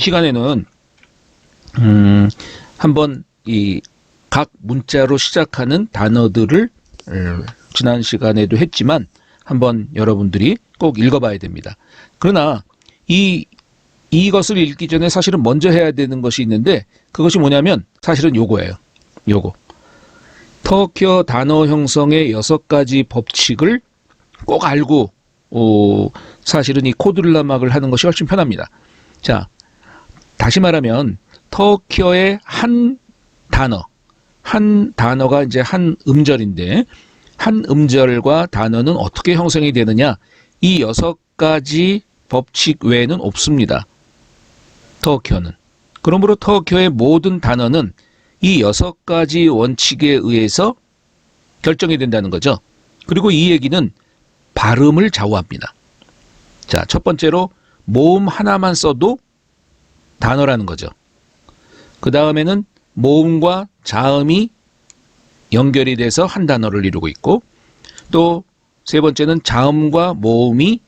시간에는 음, 한번 이 각 문자로 시작하는 단어들을 음, 지난 시간에도 했지만 한번 여러분들이 꼭 읽어봐야 됩니다. 그러나 이 이것을 읽기 전에 사실은 먼저 해야 되는 것이 있는데 그것이 뭐냐면 사실은 요거예요. 요거. 터키어 단어 형성의 여섯 가지 법칙을 꼭 알고 어, 사실은 이 코드르라막을 하는 것이 훨씬 편합니다. 자, 다시 말하면 터키어의 한 단어, 한 단어가 이제 한 음절인데 한 음절과 단어는 어떻게 형성이 되느냐? 이 여섯 가지 법칙 외에는 없습니다. 터키어는. 그러므로 터키어의 모든 단어는 이 여섯 가지 원칙에 의해서 결정이 된다는 거죠. 그리고 이 얘기는 발음을 좌우합니다. 자, 첫 번째로 모음 하나만 써도 단어라는 거죠. 그 다음에는 모음과 자음이 연결이 돼서 한 단어를 이루고 있고 또 세 번째는 자음과 모음이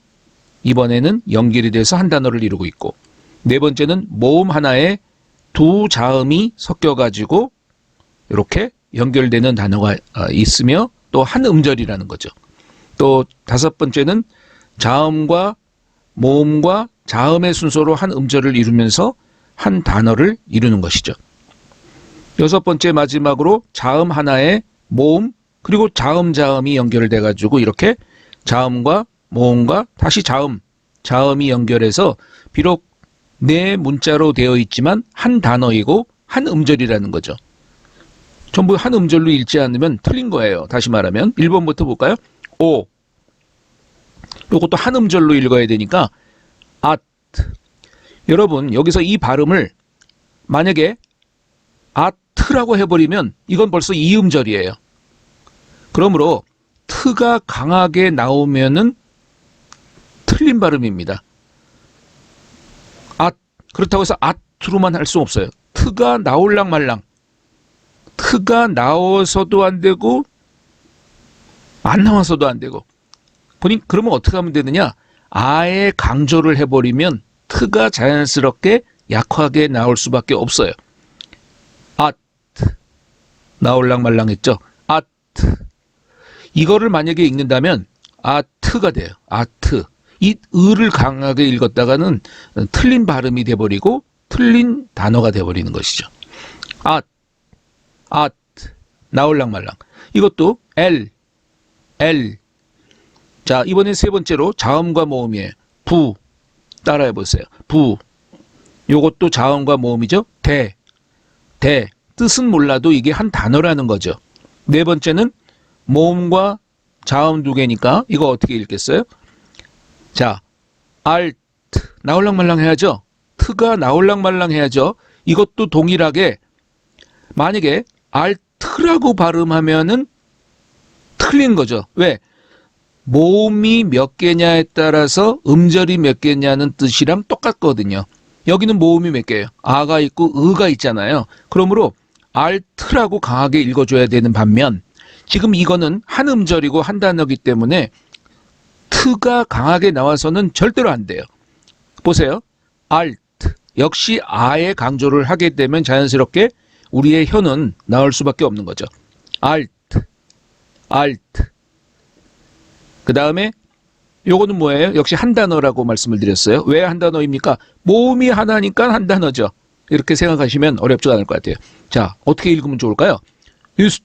이번에는 연결이 돼서 한 단어를 이루고 있고 네 번째는 모음 하나에 두 자음이 섞여 가지고 이렇게 연결되는 단어가 어, 있으며 또 한 음절이라는 거죠. 또 다섯 번째는 자음과 모음과 자음의 순서로 한 음절을 이루면서 한 단어를 이루는 것이죠. 여섯 번째 마지막으로 자음 하나에 모음 그리고 자음 자음이 연결돼 가지고 이렇게 자음과 모음과 다시 자음 자음이 연결해서 비록 네 문자로 되어 있지만 한 단어이고 한 음절이라는 거죠. 전부 한 음절로 읽지 않으면 틀린 거예요. 다시 말하면 1번부터 볼까요? 오. 요것도 한 음절로 읽어야 되니까 앗. 여러분 여기서 이 발음을 만약에 아트라고 해버리면 이건 벌써 이음절이에요. 그러므로 트가 강하게 나오면은 틀린 발음입니다. 아 그렇다고 해서 아트로만 할 수 없어요. 트가 나올랑 말랑. 트가 나와서도 안 되고 안 나와서도 안 되고. 그러면 어떻게 하면 되느냐? 아예 강조를 해버리면 트가 자연스럽게 약하게 나올 수밖에 없어요. 아트 나올랑 말랑 했죠. 아트 이거를 만약에 읽는다면 아트가 돼요. 아트 이 을을 강하게 읽었다가는 틀린 발음이 돼버리고 틀린 단어가 돼버리는 것이죠. 아트 아트 나올랑 말랑 이것도 L L 자 이번엔 세 번째로 자음과 모음이에요. 부 따라해 보세요. 부 요것도 자음과 모음이죠. 대 대 뜻은 몰라도 이게 한 단어라는 거죠. 네 번째는 모음과 자음 두 개니까 이거 어떻게 읽겠어요? 자, 알트 나올랑말랑 해야죠. 트가 나올랑말랑 해야죠. 이것도 동일하게 만약에 알트라고 발음하면은 틀린 거죠. 왜? 모음이 몇 개냐에 따라서 음절이 몇 개냐는 뜻이랑 똑같거든요. 여기는 모음이 몇 개예요? 아가 있고 의가 있잖아요. 그러므로 알트라고 강하게 읽어줘야 되는 반면 지금 이거는 한 음절이고 한 단어기 때문에 트가 강하게 나와서는 절대로 안 돼요. 보세요. 알트 역시 아의 강조를 하게 되면 자연스럽게 우리의 혀는 나올 수밖에 없는 거죠. 알트 알트 그 다음에 요거는 뭐예요? 역시 한 단어라고 말씀을 드렸어요. 왜 한 단어입니까? 모음이 하나니까 한 단어죠. 이렇게 생각하시면 어렵지 않을 것 같아요. 자, 어떻게 읽으면 좋을까요? 유스트,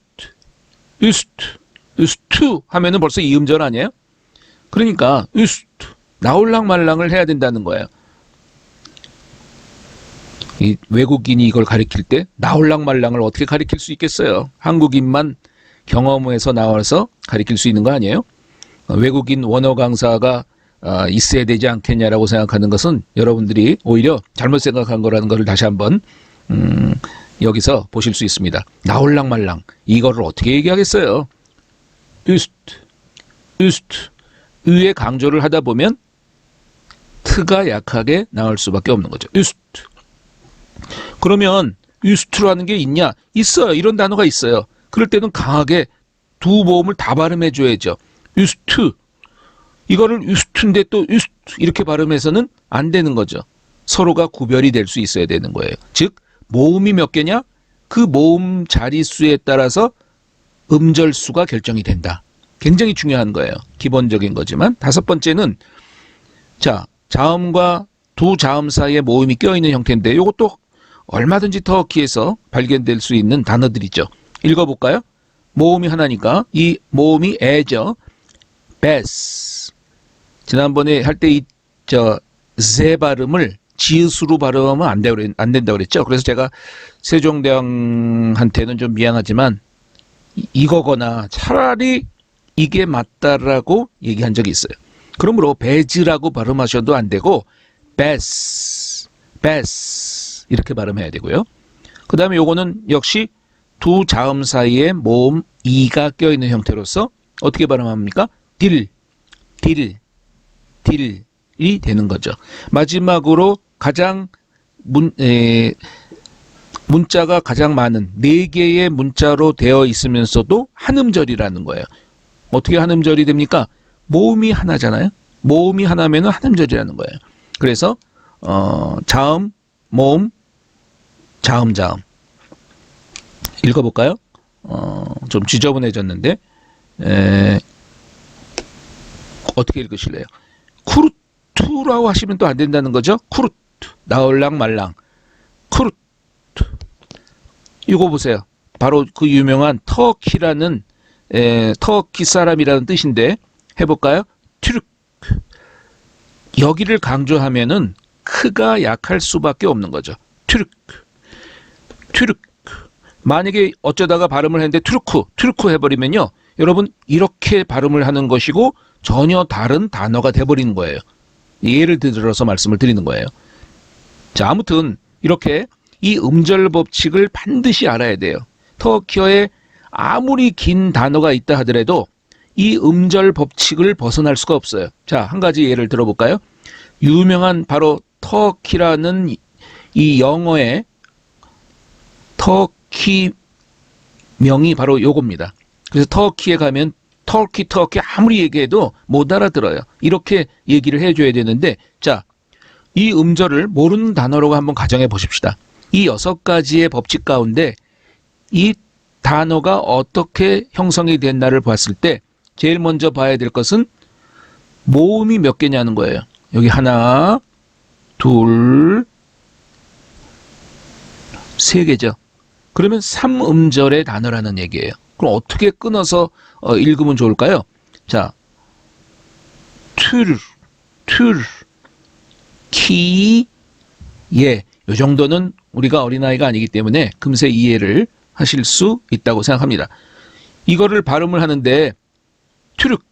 유스트, 유스트 하면은 벌써 이음절 아니에요? 그러니까 유스트, 나올랑 말랑을 해야 된다는 거예요. 이 외국인이 이걸 가리킬 때 나올랑 말랑을 어떻게 가리킬 수 있겠어요? 한국인만 경험에서 나와서 가리킬 수 있는 거 아니에요? 어, 외국인 원어 강사가 아, 있어야 되지 않겠냐라고 생각하는 것은 여러분들이 오히려 잘못 생각한 거라는 것을 다시 한번 음, 여기서 보실 수 있습니다. 나올랑 말랑 이거를 어떻게 얘기하겠어요? üst, üst 의의 강조를 하다 보면 트가 약하게 나올 수밖에 없는 거죠. üst 그러면 üst라는 게 있냐? 있어요. 이런 단어가 있어요. 그럴 때는 강하게 두 모음을 다 발음해 줘야죠. 유스트 이거를 유스트인데 또 유스트 이렇게 발음해서는 안 되는 거죠. 서로가 구별이 될 수 있어야 되는 거예요. 즉 모음이 몇 개냐? 그 모음 자릿수에 따라서 음절 수가 결정이 된다. 굉장히 중요한 거예요. 기본적인 거지만 다섯 번째는 자 자음과 두 자음 사이에 모음이 껴있는 형태인데 이것도 얼마든지 터키에서 발견될 수 있는 단어들이죠. 읽어볼까요? 모음이 하나니까 이 모음이 애죠. 베스. 지난번에 할 때 이 저 세 발음을 지읒으로 발음하면 안, 되, 안 된다 그랬죠. 그래서 제가 세종대왕한테는 좀 미안하지만 이- 이거거나 차라리 이게 맞다라고 얘기한 적이 있어요. 그러므로 베즈라고 발음하셔도 안 되고 베스, 베스 이렇게 발음해야 되고요. 그 다음에 요거는 역시 두 자음 사이에 모음 이가 껴있는 형태로서 어떻게 발음합니까? 딜, 딜, 딜이 되는 거죠. 마지막으로 가장 문, 에, 문자가 가장 많은 네 개의 문자로 되어 있으면서도 한음절이라는 거예요. 어떻게 한음절이 됩니까? 모음이 하나잖아요. 모음이 하나면은 한음절이라는 거예요. 그래서 어, 자음, 모음, 자음, 자음. 읽어볼까요? 어, 좀 지저분해졌는데 에, 어떻게 읽으실래요? 쿠르투라고 하시면 또 안 된다는 거죠. 쿠르투 나올랑 말랑 쿠르투 이거 보세요. 바로 그 유명한 터키라는 에, 터키 사람이라는 뜻인데 해볼까요? 튜르크 여기를 강조하면은 크가 약할 수밖에 없는 거죠. 튜르크 튜르크 만약에 어쩌다가 발음을 했는데 튜르크 튜르크 해버리면요 여러분 이렇게 발음을 하는 것이고 전혀 다른 단어가 돼버리는 거예요. 예를 들어서 말씀을 드리는 거예요. 자 아무튼 이렇게 이 음절 법칙을 반드시 알아야 돼요. 터키어에 아무리 긴 단어가 있다 하더라도 이 음절 법칙을 벗어날 수가 없어요. 자, 한 가지 예를 들어볼까요? 유명한 바로 터키라는 이- 이 영어의 터키 명이 바로 요겁니다. 그래서 터키에 가면 터키 터키 아무리 얘기해도 못 알아들어요. 이렇게 얘기를 해줘야 되는데 자, 이 음절을 모르는 단어로 한번 가정해 보십시다. 이 여섯 가지의 법칙 가운데 이 단어가 어떻게 형성이 됐나를 봤을 때 제일 먼저 봐야 될 것은 모음이 몇 개냐는 거예요. 여기 하나, 둘, 세 개죠. 그러면 삼음절의 단어라는 얘기예요. 그럼 어떻게 끊어서 어, 읽으면 좋을까요? 자, 툴, 툴, 키, 예. 요 정도는 우리가 어린아이가 아니기 때문에 금세 이해를 하실 수 있다고 생각합니다. 이거를 발음을 하는데 튜륵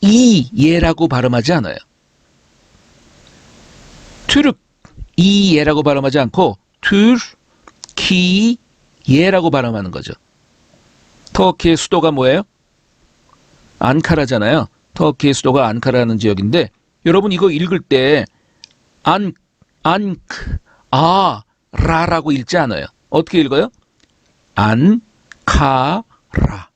이 예라고 발음하지 않아요. 튜륵 이 예라고 발음하지 않고 튜르키 예라고 발음하는 거죠. 터키의 수도가 뭐예요? 안카라잖아요. 터키의 수도가 안카라는 지역인데 여러분 이거 읽을 때 안, 안크, 아, 라라고 읽지 않아요. 어떻게 읽어요? 안, 카, 라.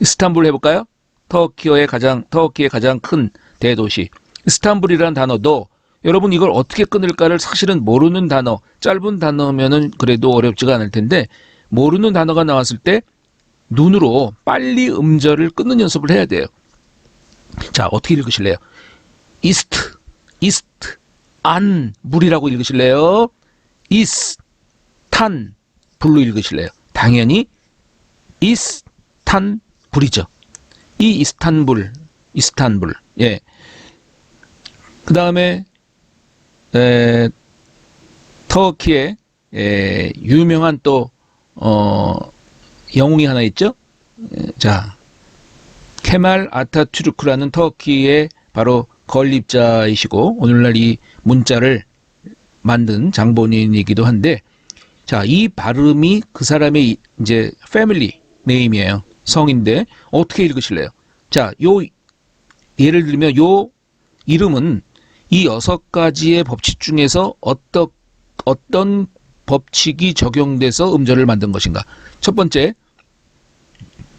이스탄불 해볼까요? 터키어의 가장, 터키의 가장 큰 대도시. 이스탄불이라는 단어도 여러분 이걸 어떻게 끊을까를 사실은 모르는 단어, 짧은 단어면은 그래도 어렵지가 않을 텐데 모르는 단어가 나왔을 때 눈으로 빨리 음절을 끊는 연습을 해야 돼요. 자, 어떻게 읽으실래요? 이스트, 이스트, 안, 물이라고 읽으실래요? 이스, 탄, 불로 읽으실래요? 당연히 이스탄 불이죠. 이 이스탄불, 이스탄불. 예. 그 다음에 에, 터키의 에, 유명한 또 어, 영웅이 하나 있죠. 에, 자, 케말 아타투르크라는 터키의 바로 건립자이시고 오늘날 이 문자를 만든 장본인이기도 한데 자, 이 발음이 그 사람의 이- 이제 패밀리 네임이에요. 성인데 어떻게 읽으실래요? 자, 요 예를 들면 요 이름은 이 여섯 가지의 법칙 중에서 어떤 어떤 법칙이 적용돼서 음절을 만든 것인가? 첫 번째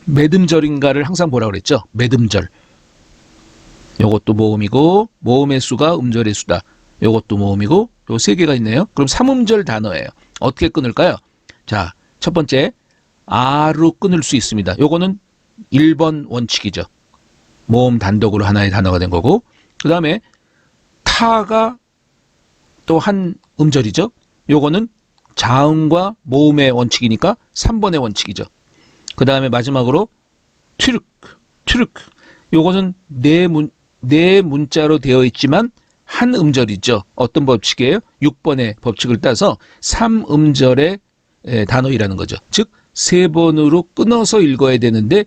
매듬절인가를 항상 보라 그랬죠. 매듬절. 요것도 모음이고 모음의 수가 음절의 수다. 요것도 모음이고 요 세 개가 있네요. 그럼 삼음절 단어예요. 어떻게 끊을까요? 자, 첫 번째 아로 끊을 수 있습니다. 요거는 1번 원칙이죠. 모음 단독으로 하나의 단어가 된 거고 그 다음에 타가 또 한 음절이죠. 요거는 자음과 모음의 원칙이니까 3번의 원칙이죠. 그 다음에 마지막으로 튀륵 튀륵 요거는 네 문, 네 문자로 되어 있지만 한 음절이죠. 어떤 법칙이에요? 6번의 법칙을 따서 3음절의 단어이라는 거죠. 즉, 세 번으로 끊어서 읽어야 되는데,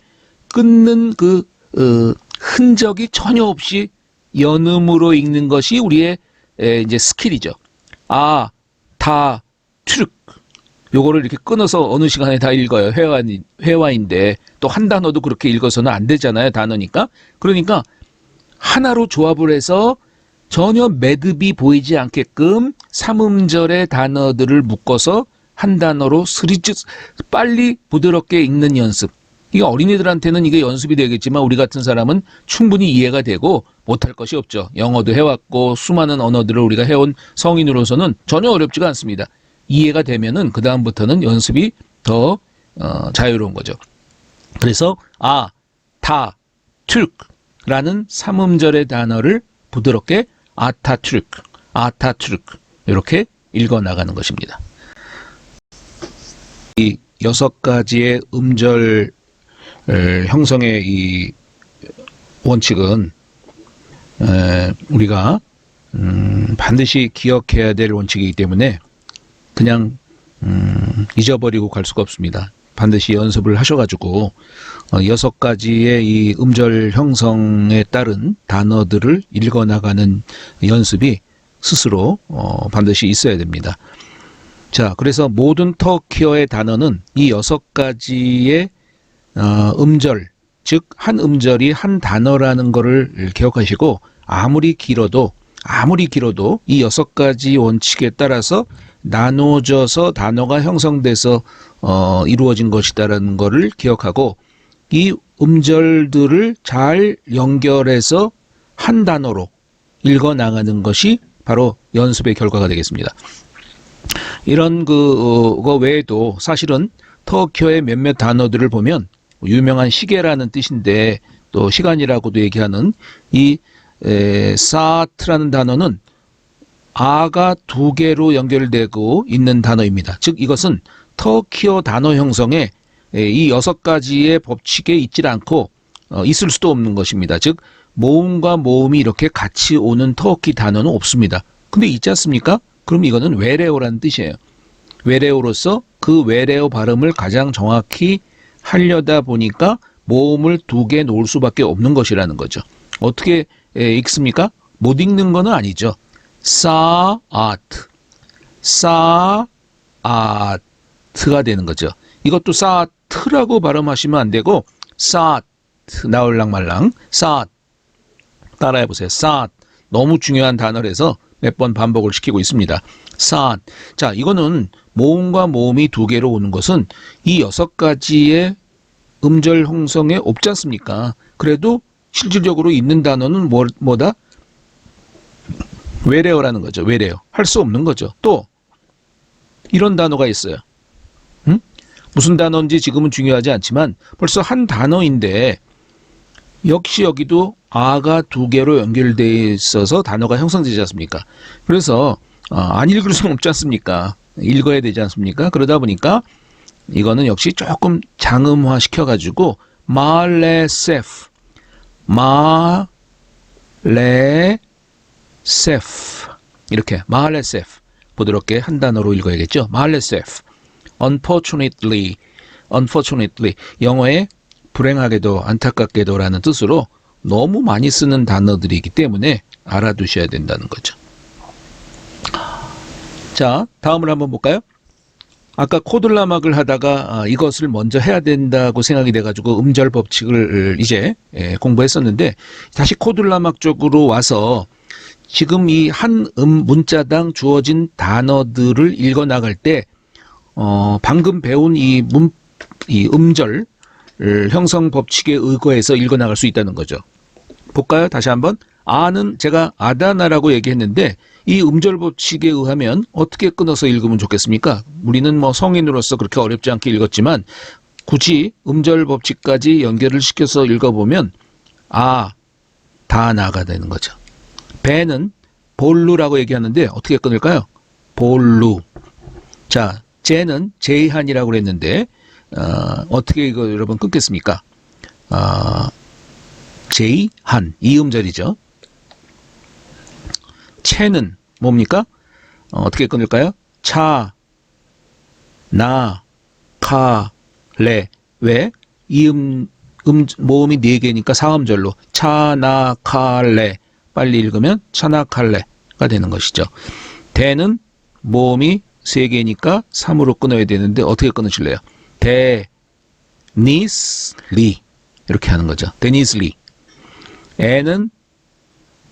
끊는 그, 어, 흔적이 전혀 없이 연음으로 읽는 것이 우리의 에, 이제 스킬이죠. 아, 다, 트륵. 요거를 이렇게 끊어서 어느 시간에 다 읽어요. 회화, 회화인데, 또 한 단어도 그렇게 읽어서는 안 되잖아요. 단어니까. 그러니까, 하나로 조합을 해서 전혀 매듭이 보이지 않게끔 삼음절의 단어들을 묶어서 한 단어로 스리즈 빨리 부드럽게 읽는 연습. 이게 어린이들한테는 이게 연습이 되겠지만 우리 같은 사람은 충분히 이해가 되고 못할 것이 없죠. 영어도 해왔고 수많은 언어들을 우리가 해온 성인으로서는 전혀 어렵지가 않습니다. 이해가 되면은 그 다음부터는 연습이 더 어, 자유로운 거죠. 그래서 아, 타, 툴크라는 삼음절의 단어를 부드럽게 아타트르크, 아타트르크 이렇게 읽어 나가는 것입니다. 이 여섯 가지의 음절 어, 형성의 이 원칙은 에, 우리가 음, 반드시 기억해야 될 원칙이기 때문에 그냥 음, 잊어버리고 갈 수가 없습니다. 반드시 연습을 하셔가지고 어, 여섯 가지의 이 음절 형성에 따른 단어들을 읽어나가는 연습이 스스로 어, 반드시 있어야 됩니다. 자, 그래서 모든 터키어의 단어는 이 여섯 가지의 어, 음절, 즉 한 음절이 한 단어라는 것을 기억하시고 아무리 길어도 아무리 길어도 이 여섯 가지 원칙에 따라서 나눠져서 단어가 형성돼서 어, 이루어진 것이다라는 것을 기억하고 이 음절들을 잘 연결해서 한 단어로 읽어 나가는 것이 바로 연습의 결과가 되겠습니다. 이런 그, 거 외에도 사실은 터키어의 몇몇 단어들을 보면 유명한 시계라는 뜻인데 또 시간이라고도 얘기하는 이 에, 사트라는 단어는 아가 두 개로 연결되고 있는 단어입니다. 즉 이것은 터키어 단어 형성에 에, 이 여섯 가지의 법칙에 있질 않고 어, 있을 수도 없는 것입니다. 즉 모음과 모음이 이렇게 같이 오는 터키 단어는 없습니다. 근데 있지 않습니까? 그럼 이거는 외래어라는 뜻이에요. 외래어로서 그 외래어 발음을 가장 정확히 하려다 보니까 모음을 두 개 놓을 수밖에 없는 것이라는 거죠. 어떻게 에, 읽습니까? 못 읽는 거는 아니죠. 사 아트 사 아트가 되는 거죠. 이것도 사트라고 발음하시면 안 되고 사트 나올랑 말랑 사 따라해 보세요. 사 너무 중요한 단어라서 몇 번 반복을 시키고 있습니다. 사 자, 이거는 모음과 모음이 두 개로 오는 것은 이 여섯 가지의 음절 형성에 없지 않습니까? 그래도 실질적으로 있는 단어는 뭐, 뭐다? 외래어라는 거죠. 외래어. 할 수 없는 거죠. 또 이런 단어가 있어요. 응? 무슨 단어인지 지금은 중요하지 않지만 벌써 한 단어인데 역시 여기도 아가 두 개로 연결되어 있어서 단어가 형성되지 않습니까? 그래서 어, 안 읽을 수는 없지 않습니까? 읽어야 되지 않습니까? 그러다 보니까 이거는 역시 조금 장음화 시켜가지고 말레세프 마레 세프 이렇게 마레세프 부드럽게 한 단어로 읽어야겠죠. 마레세프 unfortunately unfortunately 영어에 불행하게도 안타깝게도라는 뜻으로 너무 많이 쓰는 단어들이기 때문에 알아두셔야 된다는 거죠. 자, 다음을 한번 볼까요? 아까 코들라막을 하다가 아, 이것을 먼저 해야 된다고 생각이 돼가지고 음절 법칙을 이제 예, 공부했었는데 다시 코들라막 쪽으로 와서 지금 이 한 음 문자당 주어진 단어들을 읽어 나갈 때 어, 방금 배운 이 문, 이 음절 형성 법칙에 의거해서 읽어 나갈 수 있다는 거죠. 볼까요? 다시 한번 아는 제가 아다나라고 얘기했는데 이 음절 법칙에 의하면 어떻게 끊어서 읽으면 좋겠습니까? 우리는 뭐 성인으로서 그렇게 어렵지 않게 읽었지만 굳이 음절 법칙까지 연결을 시켜서 읽어보면 아 다나가 되는 거죠. 배는 볼루라고 얘기하는데 어떻게 끊을까요? 볼루. 자, 제는 제한이라고 그랬는데 어, 어떻게 이거 여러분 끊겠습니까? 아, 제한 이 음절이죠. 채는 뭡니까? 어, 어떻게 끊을까요? 차, 나, 카, 레. 왜? 이음 음 모음이 네 개니까 사음절로 차, 나, 카, 레. 빨리 읽으면 차나칼레가 되는 것이죠. 대는 모음이 세 개니까 3으로 끊어야 되는데 어떻게 끊으실래요? 대, 니스, 리 이렇게 하는 거죠. 데니스리. 애는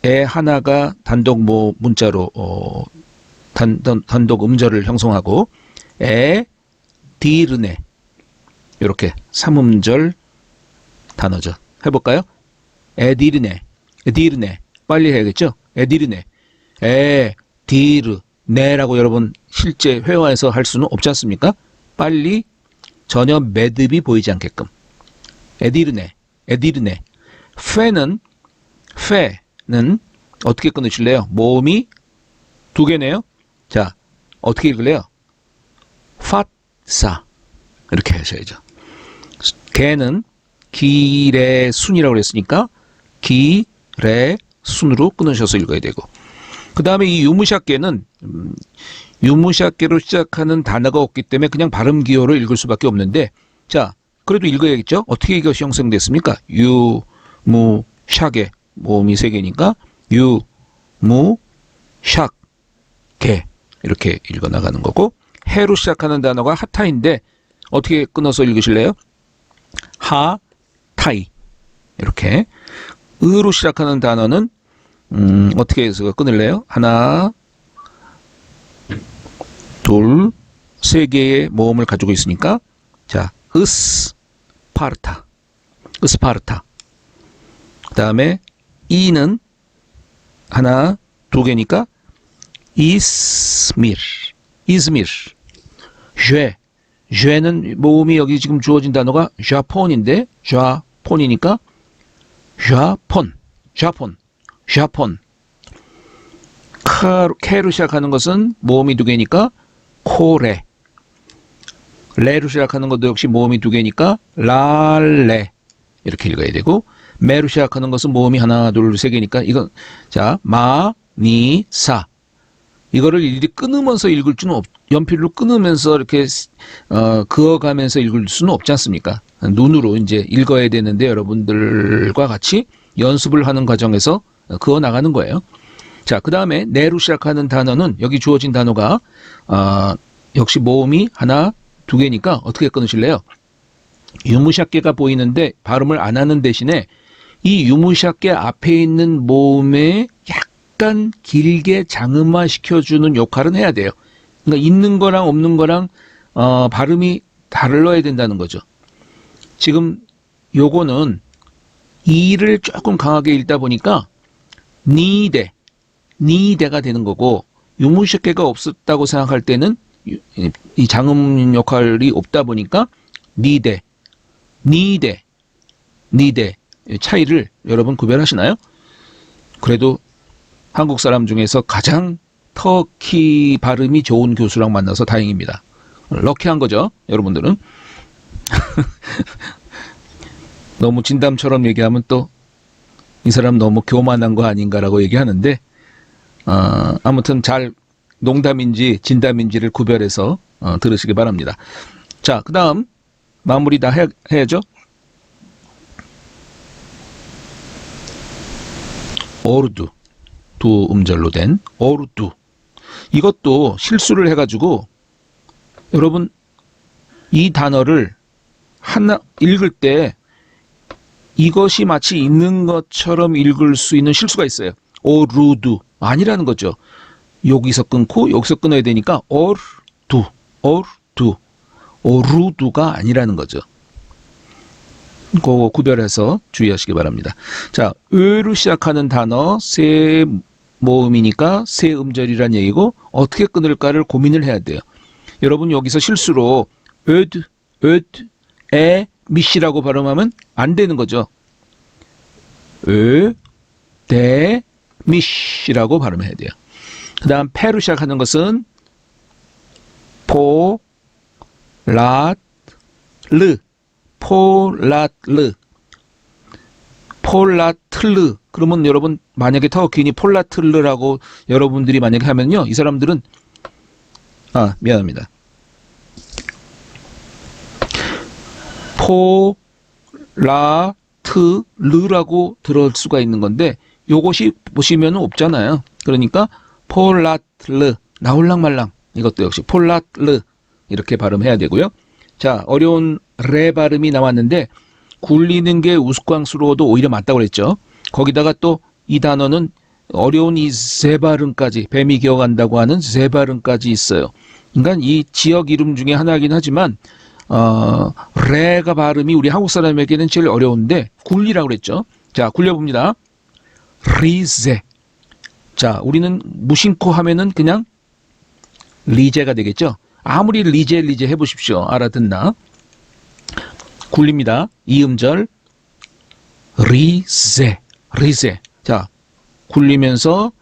애 하나가 단독 모 문자로 어, 단, 단, 단 독 음절을 형성하고 에 디르네 이렇게 삼음절 단어죠. 해볼까요? 에디르네, 에디르네 빨리 해야겠죠? 에디르네, 에 디르 네라고 여러분 실제 회화에서 할 수는 없지 않습니까? 빨리 전혀 매듭이 보이지 않게끔 에디르네, 에디르네. 페는 페는 어떻게 끊으실래요? 모음이 두 개네요. 자, 어떻게 읽을래요? 파사 이렇게 하셔야죠. 개는 기레 순이라고 그랬으니까 기레 순으로 끊으셔서 읽어야 되고 그 다음에 이 유무샷계는 음, 유무샷계로 시작하는 단어가 없기 때문에 그냥 발음 기호로 읽을 수밖에 없는데 자 그래도 읽어야겠죠? 어떻게 이것이 형성됐습니까? 유, 무, 샥에 모음이 세 개니까 유, 무, 샥, 개 이렇게 읽어 나가는 거고 해로 시작하는 단어가 하타인데 어떻게 끊어서 읽으실래요? 하, 타이 이렇게 으로 시작하는 단어는 음, 어떻게 해서 끊을래요? 하나, 둘, 세 개의 모음을 가지고 있으니까 자, 으스 파르타, 으스파르타. 그 다음에 이는 하나, 두 개니까 이스미르, 이스미르. 쉐, 쉐는 모음이 여기 지금 주어진 단어가 샤폰인데 샤폰이니까 샤폰, 샤폰, 샤폰. 캐로 시작하는 것은 모음이 두 개니까 코레. 레로 시작하는 것도 역시 모음이 두 개니까 랄레. 이렇게 읽어야 되고 메로 시작하는 것은 모음이 하나, 둘, 세 개니까 이건 자, 마, 니, 사. 이거를 일일이 끊으면서 읽을 수는 없, 연필로 끊으면서 이렇게 어, 그어가면서 읽을 수는 없지 않습니까? 눈으로 이제 읽어야 되는데 여러분들과 같이 연습을 하는 과정에서 그어 나가는 거예요. 자, 그 다음에 내로 시작하는 단어는 여기 주어진 단어가 어, 역시 모음이 하나, 두 개니까 어떻게 끊으실래요? 유무샷계가 보이는데 발음을 안 하는 대신에 이 유무샷계 앞에 있는 모음에 약간 길게 장음화 시켜주는 역할은 해야 돼요. 그러니까 있는 거랑 없는 거랑 어, 발음이 달라야 된다는 거죠. 지금 요거는 이를 조금 강하게 읽다 보니까 니대, 니대가 되는 거고 유무샷계가 없었다고 생각할 때는 이- 이 장음 역할이 없다 보니까 니대, 니대, 니대 차이를 여러분 구별하시나요? 그래도 한국 사람 중에서 가장 터키 발음이 좋은 교수랑 만나서 다행입니다. 럭키한 거죠, 여러분들은. 너무 진담처럼 얘기하면 또 이 사람 너무 교만한 거 아닌가라고 얘기하는데 어, 아무튼 잘 농담인지 진담인지를 구별해서 어, 들으시기 바랍니다. 자, 그 다음 마무리 다 해, 해야죠. 오르두 두 음절로 된 오르두 이것도 실수를 해가지고 여러분 이 단어를 하나 읽을 때 이것이 마치 있는 것처럼 읽을 수 있는 실수가 있어요. 오르두 아니라는 거죠. 여기서 끊고 여기서 끊어야 되니까 오르두 오르두 오르두가 아니라는 거죠. 그 구별해서 주의하시기 바랍니다. 자, 으로 시작하는 단어 세 모음이니까 세 음절이란 얘기고 어떻게 끊을까를 고민을 해야 돼요. 여러분 여기서 실수로 öd, öd, 에, 미시라고 발음하면 안 되는 거죠. ö, 대, 미시라고 발음해야 돼요. 그 다음 페로 시작하는 것은 포, 랏, 르, 폴라르, 폴라틀르. 그러면 여러분 만약에 터키인이 폴라틀르라고 여러분들이 만약에 하면요, 이 사람들은 아 미안합니다. 폴라트 르라고 들을 수가 있는 건데 요것이 보시면 없잖아요. 그러니까 폴라틀르 나올랑말랑 이것도 역시 폴라틀르 이렇게 발음해야 되고요. 자 어려운 레 발음이 나왔는데 굴리는 게 우스꽝스러워도 오히려 맞다고 그랬죠. 거기다가 또 이 단어는 어려운 이 세 발음까지 뱀이 기어간다고 하는 세 발음까지 있어요. 그러니까 이 지역 이름 중에 하나이긴 하지만 어, 레가 발음이 우리 한국 사람에게는 제일 어려운데 굴리라고 그랬죠. 자, 굴려봅니다. 리제. 자, 우리는 무심코 하면은 그냥 리제가 되겠죠. 아무리 리제 리제 해보십시오. 알아듣나? 굴립니다. 이 음절 리제 리제. 자, 굴리면서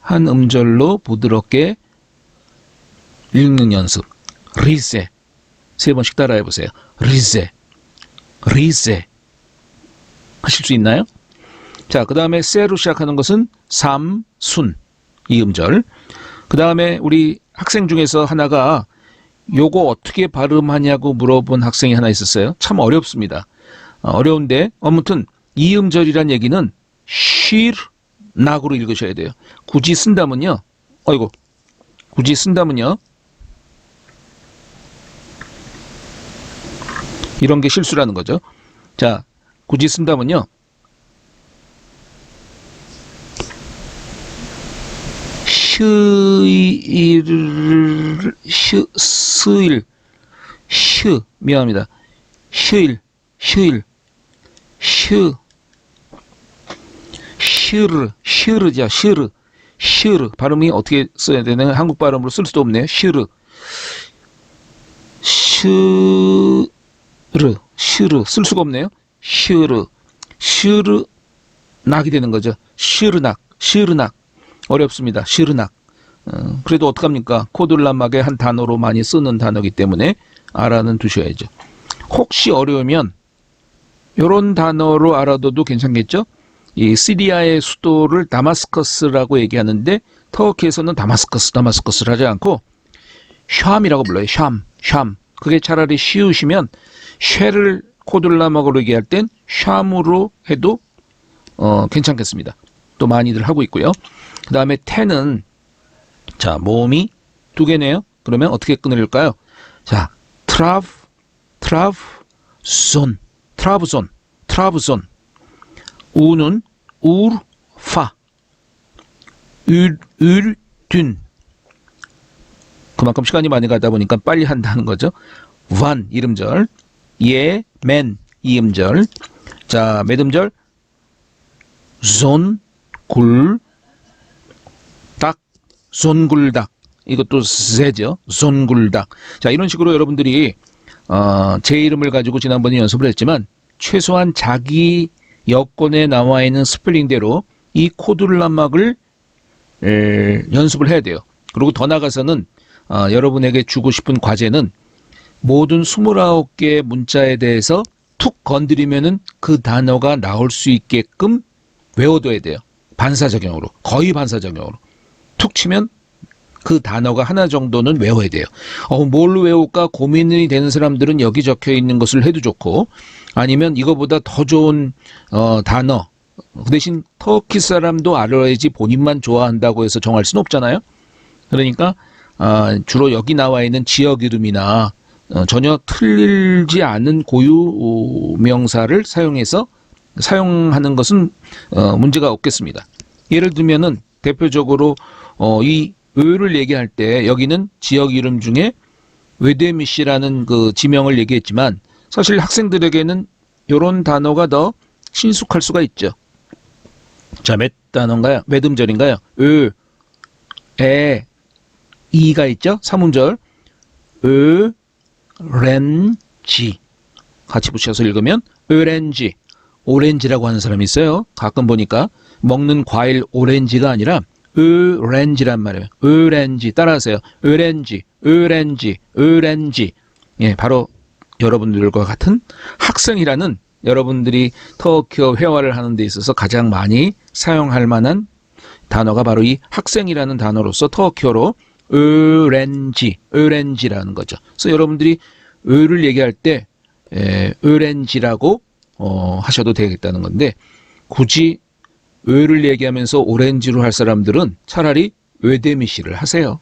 한 음절로 부드럽게 읽는 연습. 리제. 세 번씩 따라해 보세요. 리제, 리제. 하실 수 있나요? 자, 그 다음에 세로 시작하는 것은 삼, 순. 이 음절. 그 다음에 우리 학생 중에서 하나가 요거 어떻게 발음하냐고 물어본 학생이 하나 있었어요. 참 어렵습니다. 어, 어려운데, 아무튼 이 음절이란 얘기는 쉴, 낙으로 읽으셔야 돼요. 굳이 쓴다면요. 어이고. 굳이 쓴다면요. 이런 게 실수라는 거죠. 자, 굳이 쓴다면요. 쉬일, 쉬, 스일, 쉬, 미안합니다. 쉬일, 쉬일, 쉬, 쉬르, 쉬르자, 쉬르, 쉬르. 발음이 어떻게 써야 되나? 한국 발음으로 쓸 수도 없네요. 쉬르. 쉬, 르, 슈르 쓸 수가 없네요. 슈르, 슈르 낙이 되는 거죠. 슈르 낙, 슈르 낙 어렵습니다. 슈르 낙. 어, 그래도 어떡합니까? 코들라막의 한 단어로 많이 쓰는 단어이기 때문에 알아는 두셔야죠. 혹시 어려우면 이런 단어로 알아둬도 괜찮겠죠? 이 시리아의 수도를 다마스커스라고 얘기하는데 터키에서는 다마스커스, 다마스커스를 하지 않고 샴이라고 불러요. 샴, 샴. 그게 차라리 쉬우시면 쉐를 코들라막으로 얘기할 땐 샴으로 해도 어, 괜찮겠습니다. 또 많이들 하고 있고요. 그 다음에 텐은 자 모음이 두 개네요. 그러면 어떻게 끊을까요? 자 트라브 트라브 존 트라브 존 트라브 존 우는 우르파 울울둔 그만큼 시간이 많이 가다 보니까 빨리 한다는 거죠. 완 이름절 예, 맨 이음절. 자, 몇 음절? 존, 굴, 닭, 존굴닭. 이것도 세죠. 존굴닭. 자, 이런 식으로 여러분들이 어, 제 이름을 가지고 지난번에 연습을 했지만 최소한 자기 여권에 나와 있는 스펠링대로 이 코드를람막을 에, 연습을 해야 돼요. 그리고 더 나가서는 어, 여러분에게 주고 싶은 과제는 모든 29개의 문자에 대해서 툭 건드리면은 그 단어가 나올 수 있게끔 외워둬야 돼요. 반사적용으로. 거의 반사적용으로. 툭 치면 그 단어가 하나 정도는 외워야 돼요. 어, 뭘로 외울까 고민이 되는 사람들은 여기 적혀 있는 것을 해도 좋고 아니면 이거보다 더 좋은 어, 단어 그 대신 터키 사람도 알아야지 본인만 좋아한다고 해서 정할 수는 없잖아요. 그러니까 아, 주로 여기 나와 있는 지역 이름이나 어, 전혀 틀리지 않은 고유 명사를 사용해서 사용하는 것은 어, 문제가 없겠습니다. 예를 들면은 대표적으로 어, 이 의를 얘기할 때 여기는 지역 이름 중에 외대미시라는 그 지명을 얘기했지만 사실 학생들에게는 요런 단어가 더 친숙할 수가 있죠. 자, 몇 단어인가요? 몇 음절인가요? 으, 에, 이가 있죠? 삼음절. 으, 렌지. 같이 붙여서 읽으면 오렌지. 오렌지라고 하는 사람이 있어요. 가끔 보니까 먹는 과일 오렌지가 아니라 오렌지란 말이에요. 오렌지 따라하세요. 오렌지, 오렌지, 오렌지. 예, 바로 여러분들과 같은 학생이라는 여러분들이 터키어 회화를 하는 데 있어서 가장 많이 사용할 만한 단어가 바로 이 학생이라는 단어로서 터키어로 오렌지, 오렌지라는 거죠. 그래서 여러분들이 을을 얘기할 때 에, 오렌지라고 어, 하셔도 되겠다는 건데 굳이 을을 얘기하면서 오렌지로 할 사람들은 차라리 외대미시를 하세요.